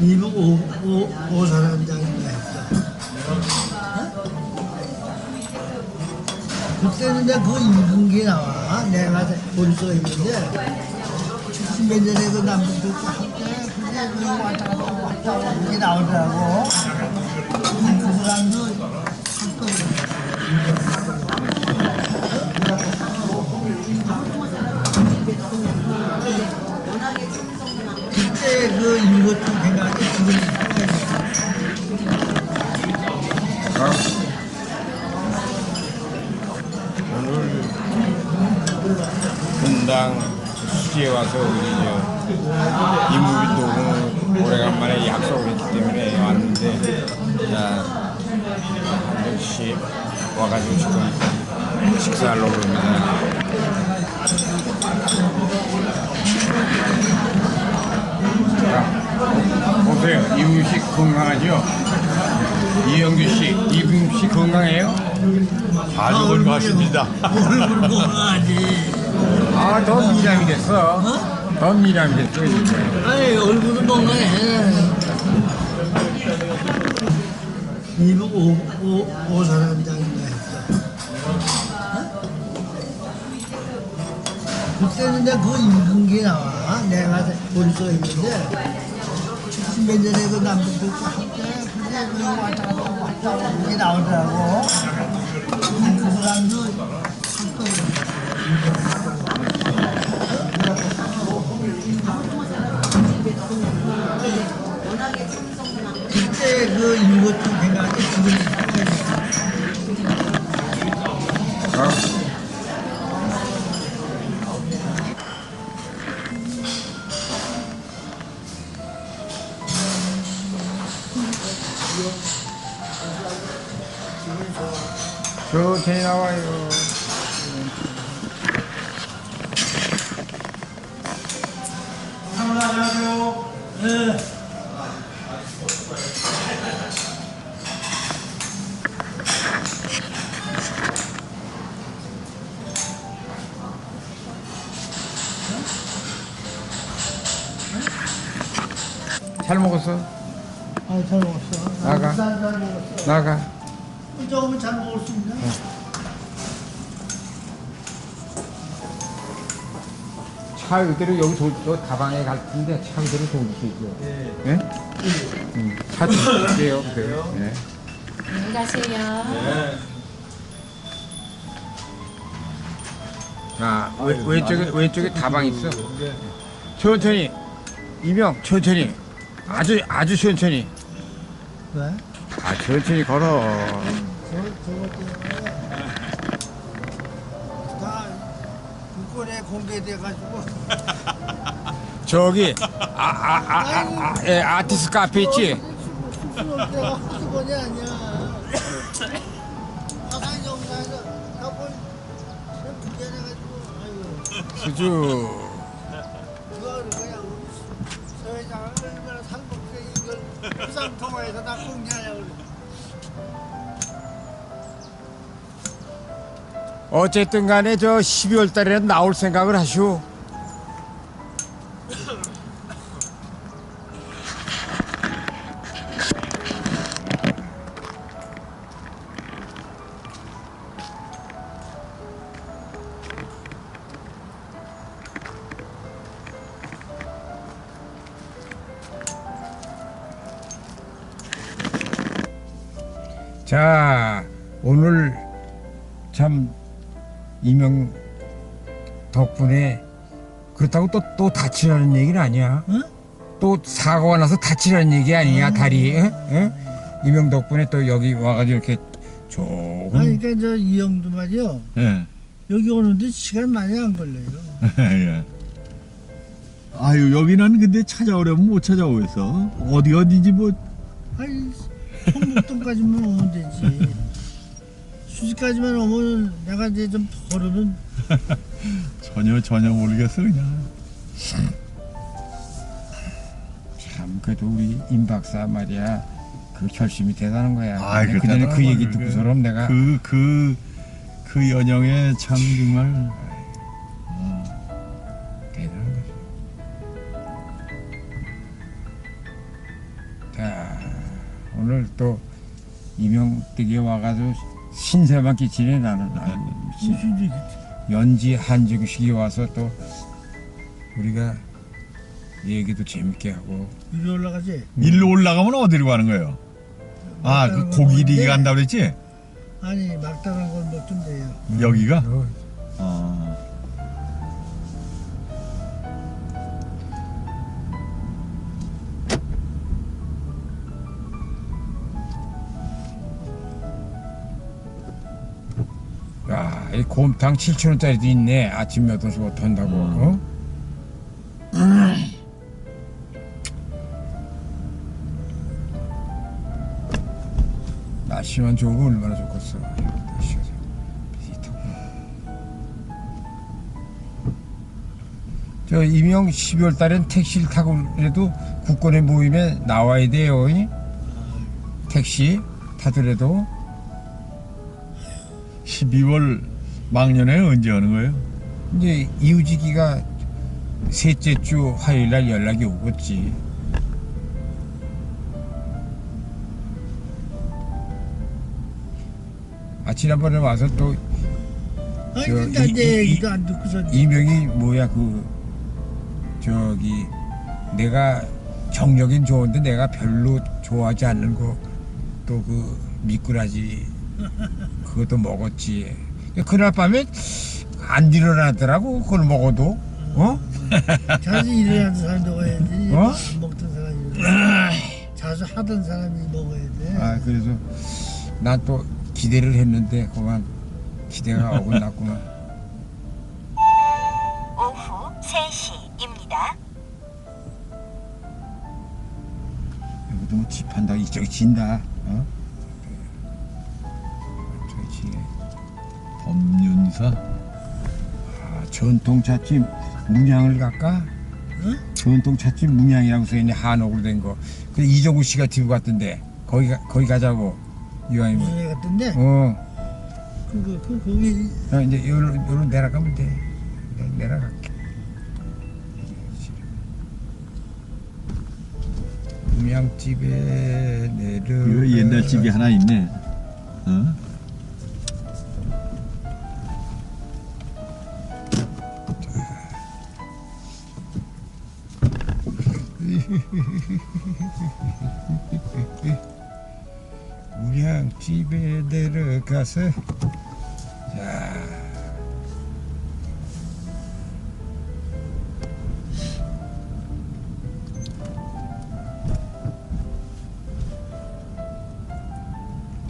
이북 오, 오, 오 사람장인가 했어. 그때는 내가 그 읽은 게 나와. 내가 볼 수가 있는데, 70몇 년에 그 남북도 할때 그게 그 왔다 갔다 왔다 갔다 이게 나오더라고. 그 사람도 그때 그. 오늘 분당 수지에 와서 우리 저 이무빈도 오래간만에 약속을 했기 때문에 왔는데 자, 한 명씩 와가지고 지금 식사하려고 합니다. 자, 보세요. 이무빈 씨 건강하죠? 이영규 씨, 이무빈 씨 건강해요? 아주 건강하십니다. 얼굴 건강하지. 아, 더 미남이 됐어. 더 미남이 됐어. 아니, 얼굴은 건강해. 이북 오, 오, 오 사람장인가 했어. 그때는 내가 그 읽은 게 나와. 내가 볼 수가 있는데, 70 몇 년에 그 남북도 할때 그게 그 왔다 갔다 왔다 갔다 이게 나오더라고. 그 사람도 그때 그 읽었던 생각이 지금 잘 먹었어? 아, 잘 먹었어. 나가. 잘, 잘 먹었어. 나가. 조금은 잘 먹을 수 있나? 차 그대로 여기 도, 저 다방에 갈 텐데 차 그대로 도주시죠. 예. 음, 차 드릴게요. 그래요. 예. 안녕히 가세요. 자, 왼- 왼쪽에 왼쪽에 다방 있어. 천천히. 이명 천천히. 아주 아주 천천히. 왜? 아 천천히 걸어. 저, 저것 때문에 다 국권에 공개돼가지고 저기 아아아아 예, 아티스트 카페 있지? 수술 때가 한꺼번이 아니야. 화상 영상에서 한번 공개돼가지고 아이고 수주. 해서 다 공개하려고. 어쨌든 간에 저 12월 달에는 나올 생각을 하시오. 이명 덕분에 그렇다고 또, 또 다치라는 얘기는 아니야. 응? 또 사고가 나서 다치라는 얘기 아니야, 다리. 응? 응? 이명 덕분에 또 여기 와가지고 이렇게 조금. 아니 그러니까 저 이영도 말이요 예. 여기 오는데 시간 많이 안 걸려요. 예. 아유 여기는 근데 찾아오려면 못 찾아오겠어. 어디 어디지 뭐 아니 성북동까지만 오면 되지. 수지까지만 오면 내가 이제 좀 걸으면 전혀 전혀 모르겠어 그냥. 참, 그래도 우리 임 박사 말이야. 그 결심이 대단한 거야. 아이, 그전에 그 대단한 얘기. 듣고서는 내가 그 그 그 연영에 참 정말 대단한 거지. 오늘 또 이명댁에 와가지고 신세만 끼치네 나는. 아이고, 씨. 무슨 연지 한정식이 와서 또 우리가 얘기도 재밌게 하고 위로 올라가지? 일로 올라가면 어디로 가는 거예요? 아, 그 고기리 간다 그랬지? 아니 막다른 걸못 준대요. 여기가? 어, 이 곰탕 7천원짜리도 있네. 아침 8시부터 한다고. 어? 날씨만 좋으면 얼마나 좋겠어. 날씨가 비슷하고. 저 이명 12월 달엔 택시를 타고 그래도 국권의 모임에 나와야 돼요. 이? 택시 타더라도 12월 막년에 언제 하는 거예요? 이제 이우지기가 셋째 주 화요일 날 연락이 오겠지. 아 지난번에 와서 또 아니 저, 근데 이- 이제 이- 얘기도 안 듣고서 이명이 뭐야 그 저기 내가 정력인 좋은데 내가 별로 좋아하지 않는 거 또 그 미꾸라지 그것도 먹었지. 그날 밤에 안 일어나더라고 그걸 먹어도 어? 자주 일어나는 사람이 먹어야지. 어? 안 먹던 사람이 자주 하던 사람이 먹어야 돼. 아 그래서 난 또 기대를 했는데 그만 기대가 어긋났구만. 오후 3시입니다. 여기도 뭐 집한다 이쪽이 진다. 어? 저기 지네. 법륜사? 아, 전통 찻집 문양을 갈까? 응? 전통 찻집 문양이라고 써있네 한옥으로 된 거. 그 이정우 씨가 들고 갔던데 거기 가, 거기 가자고 이왕이면. 애 같은데? 어. 그거 그 거기 어, 이제 요로 요로 내려가면 돼. 내, 내려갈게. 문양집에 내려. 옛날 집이 하나 있네. 어? 문양집에 내려가서 자.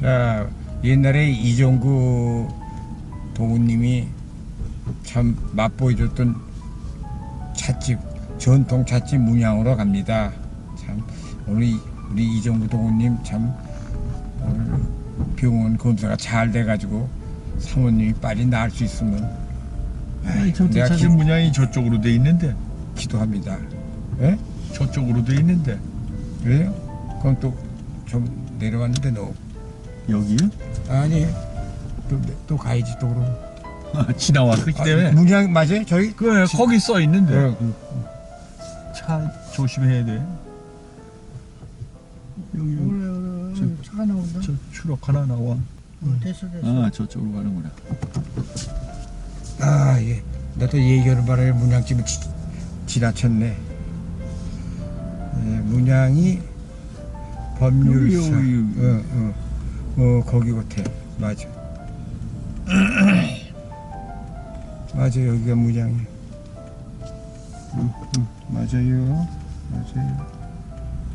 자, 옛날에 이종구 동우님이 참 맛보여줬던 찻집, 전통 찻집 문양으로 갑니다. 참, 우리, 우리 이종구 동우님 참 오늘 병원 검사가 잘 돼가지고 사모님이 빨리 나을 수 있으면 아니, 내가 차집 기, 문양이 저쪽으로 돼 있는데. 기도합니다. 예? 저쪽으로 돼 있는데. 그래요? 그럼 또 좀 내려왔는데 너 여기요? 아니 또, 또 가야지 또 그럼 아, 지나왔기 때문에. 아, 문양 맞아요? 저희 그 거기 써 있는데. 네, 그, 차 조심해야 돼. 여기 오래 오래 차가 나온다. 저 추럭 하나 나와. 어, 됐어 됐어. 아 저쪽으로 가는구나. 아 예. 나도 얘기하는 바람에 문양집을 지, 지나쳤네. 예, 문양이 법률사. 여기, 여기, 여기. 어, 어, 어 거기 같아. 맞아. 맞아 여기가 문양이. 맞아요. 맞아요.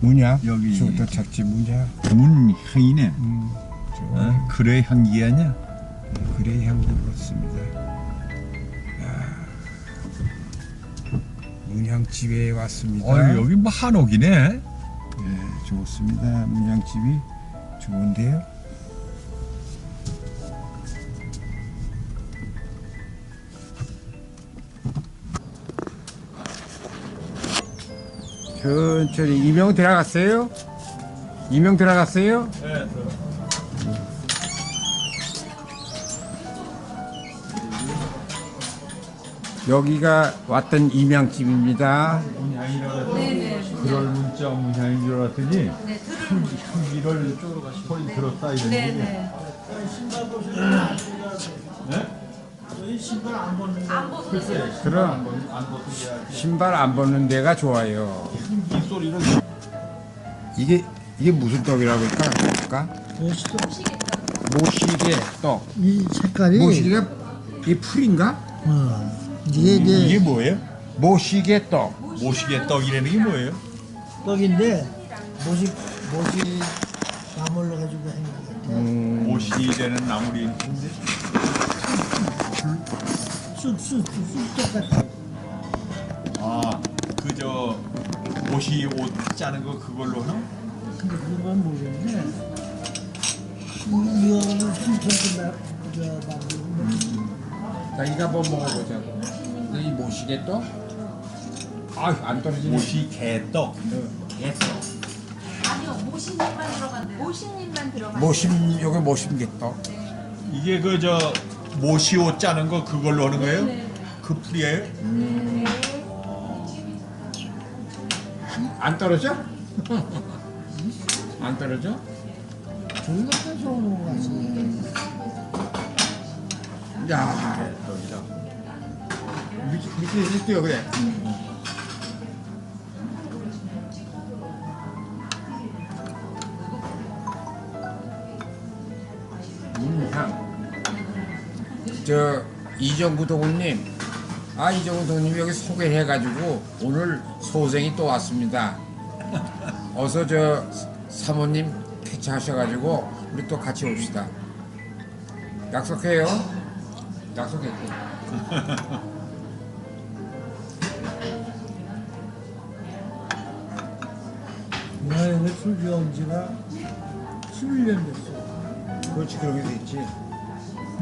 문양. 여기. 저도 찾지 문양. 문향이네. 음, 좋아. 어? 그래 향기 아니야? 그래 향기 그렇습니다. 야, 문양집에 왔습니다. 어 여기 뭐 한옥이네. 예, 좋습니다. 문양집이 좋은데요. 천천히 이명 들어갔어요? 이명 들어갔어요? 여기가 왔던 임양집입니다. 문향이라고 그럴 문자 문향인 줄 알았더니 향- 향기를 소리 들었다 이런 얘기. 저희 신발 안 벗는 거. 그럼 안 벗은 게 신발 안 벗는 데가 좋아요. 이 소리를 이게 이게 무슨 떡이라고 할까? 멋있어. 모시게 떡. 이 색깔이. 모시게가 이 풀인가? 어. 이게 이제 이게 뭐예요? 모시게 떡. 모시게 떡이라는 게 뭐예요? 떡인데 모시 모시 나물로 가지고 하는 거 같아. 음, 모시 되는 나물이 있는데 같아. 아 그저 모시 옷 짜는 거 그걸로 하나? 근데 그건 모르겠는데 이- 이거 한번 먹어보자고. 이 모시게 떡? 아유 안 떨어지네. 모시 개떡. 개떡. 아니요, 모신님만 들어간대요. 모신님만 들어간대요. 모심 여기 모심게 떡. 이게 그저 모시 옷 짜는 거 그걸로 하는 거예요? 그 풀이에요? 안 떨어져? 안 떨어져? 저희가 뺏어오는 거 같이 야, 밑에 밑에 있어요 그래. 음 저 이정구 도군님, 아 이정구 도군님 여기 소개해가지고 오늘 소생이 또 왔습니다. 어서 저 사모님 캐치하셔가지고 우리 또 같이 옵시다. 약속해요. 약속했고. 내가 술 좋아온 지가 11년 됐어 그렇지 그렇게 돼 있지.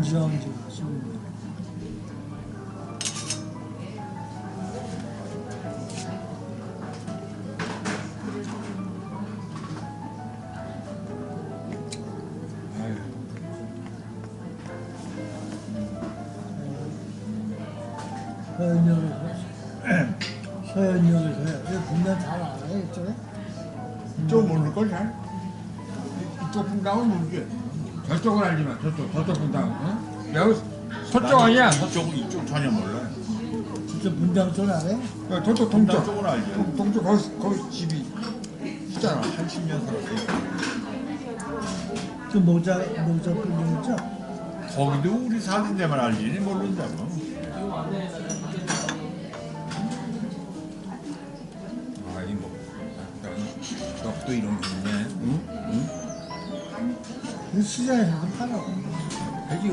좋아온 지가 11년 서현역에서 서현역에서 이 분명 잘 알아요 이쪽에 좀 모를 걸 잘. 이쪽 분당은 모르지. 저쪽은 알지만 저쪽 저쪽 분당. 응? 여기 서쪽 아니야. 이쪽 이쪽 전혀 몰라요. 진짜 분당 쪽 알아요? 야, 저쪽 분당 동쪽. 쪽은 알죠. 동- 동쪽 거기 거기 집이 있잖아. 80년 살았어요. 그 모자 모자 분명 있죠? 거기도 우리 사는 데만 알지 모른다고. 아 이 뭐. 떡도 이런 게 있네. 응? 그 시장에서 안 팔아 해지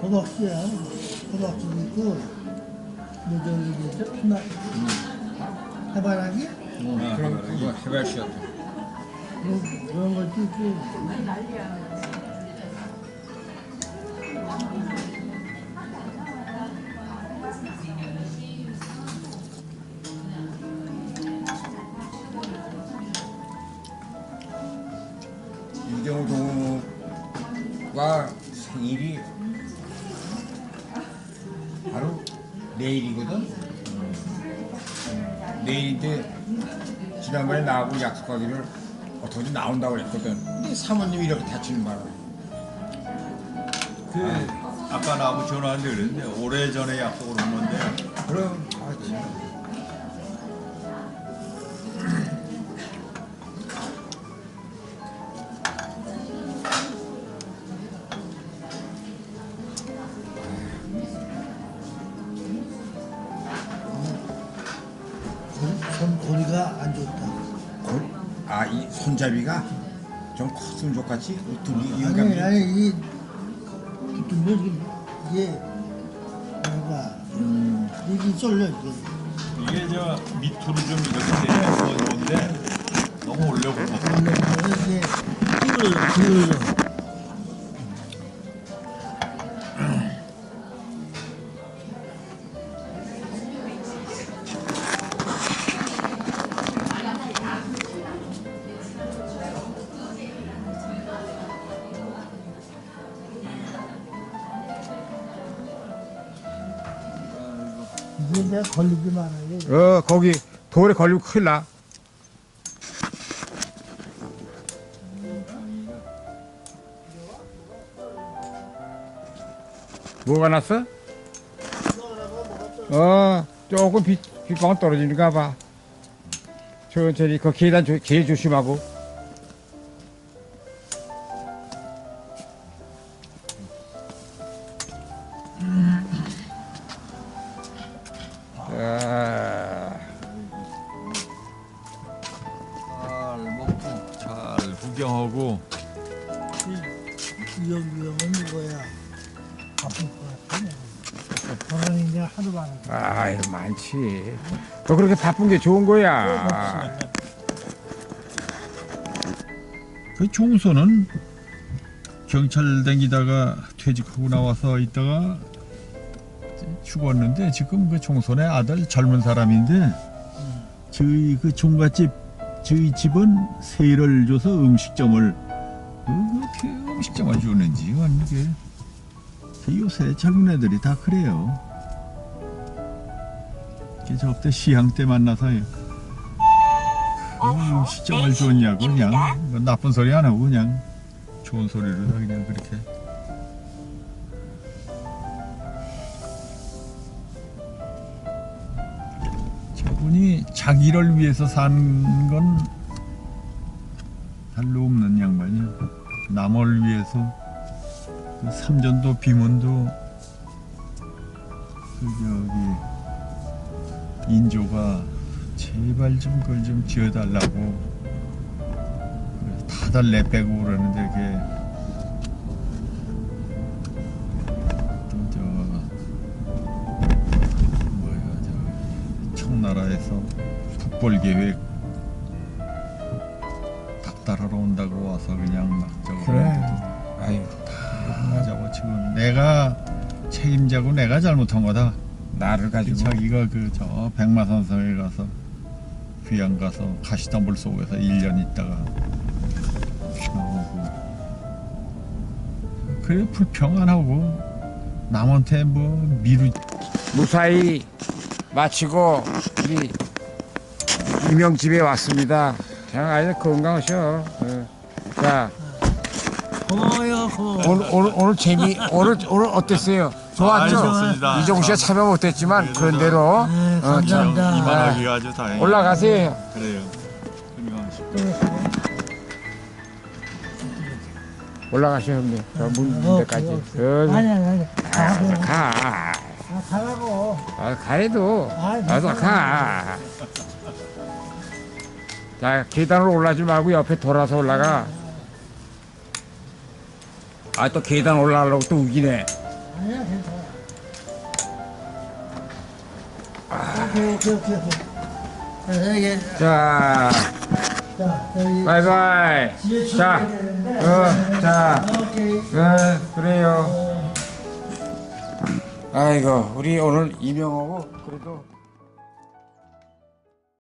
Kulaklı ya. Kulaklı bir kul. Müdürlü götür. Bunlar. Ne var abi? Ne var? Ne var? Ne var? Ne var? Ne? 지난번에 나하고 약속하기를 어떻게 나온다고 그랬거든. 근데 사모님이 이렇게 다치는 바람에 그 아까 나하고 전화하는데 그랬는데 오래전에 약속을 한 건데 그럼 아 참. 손, 좀 컸으면 좋겠지. 아니 영감이 아니 이 뭐, 이게 이게 뭐가 이게 쏠려 이게 이게 저 밑으로 좀 이렇게 내려서 좋은데 너무 올려 붙었어. 그래서 이제 힘을 기울 내가 걸리지 말아요. 어 거기 돌에 걸리고 큰일 나. 뭐가 났어? 어 조금 빛 빛방울 떨어지는가 봐. 천천히 그 계단 조, 제일 조심하고. 구경하고 위험 위험은 누구야? 아플 것 같아. 저는 이제 하도 많아. 아유 많지. 너 그렇게 바쁜 게 좋은 거야. 그 종소는 경찰 다니다가 퇴직하고 나와서 있다가 죽었는데 지금 그 종손의 아들 젊은 사람인데 저희 그 종갓집 저희 집은 세를 줘서 음식점을 그렇게 음식점을 주는지 이게 요새 젊은 애들이 다 그래요. 저때 시향 때 만나서요. 그 음식점을 줬냐고 그냥 뭐 나쁜 소리 안 하고 그냥 좋은 소리로 다 그냥 그렇게 저분이 자기를 위해서 산건 별로 없는 양반이야. 남을 위해서 그 삼전도 비문도 그 저기 인조가 제발 좀 그걸 좀 지어달라고 다들 내빼고 그러는데 그게 나라에서 북벌 계획 박달하러 온다고 와서 그냥 막 저거 그래. 아유 다 저거 지금 내가 책임자고 내가 잘못한 거다. 나를 가지고 자기가 그 저 백마산성에 가서 귀양 가서 가시덤불 속에서 1년 있다가 나오고 그래 불평 안 하고 남한테 뭐 미루 무사히 마치고 우리 이명 집에 왔습니다. 그냥 아주 건강하셔. 어. 자 고마워요, 고마워. 오늘 오늘 오늘 재미 오늘 오늘 어땠어요? 좋았죠? 아, 좋습니다. 이종우 씨가 참여 못했지만 그런 대로 네, 어, 참, 감사합니다. 이만하기가 아주 다행이에요. 올라가세요. 그래요. 건강하시고. 올라가셔 형님. 저문 어, 문대까지. 그래, 아니, 아니, 아니. 가고. 가. 아, 가라고. 아, 가래도. 아이, 나도 가. 자, 계단으로 올라지 말고 옆에 돌아서 올라가. 아, 또 계단 올라가려고 또 우기네. 아니야, 괜찮아. 오케이, 오케이, 오케이, 오케이. 그래서 이게, 자, 자, 저기. 바이바이. 자, 되는데. 어, 자, 오케이. 어, 그래요. 아이고, 우리 오늘 이명하고 그래도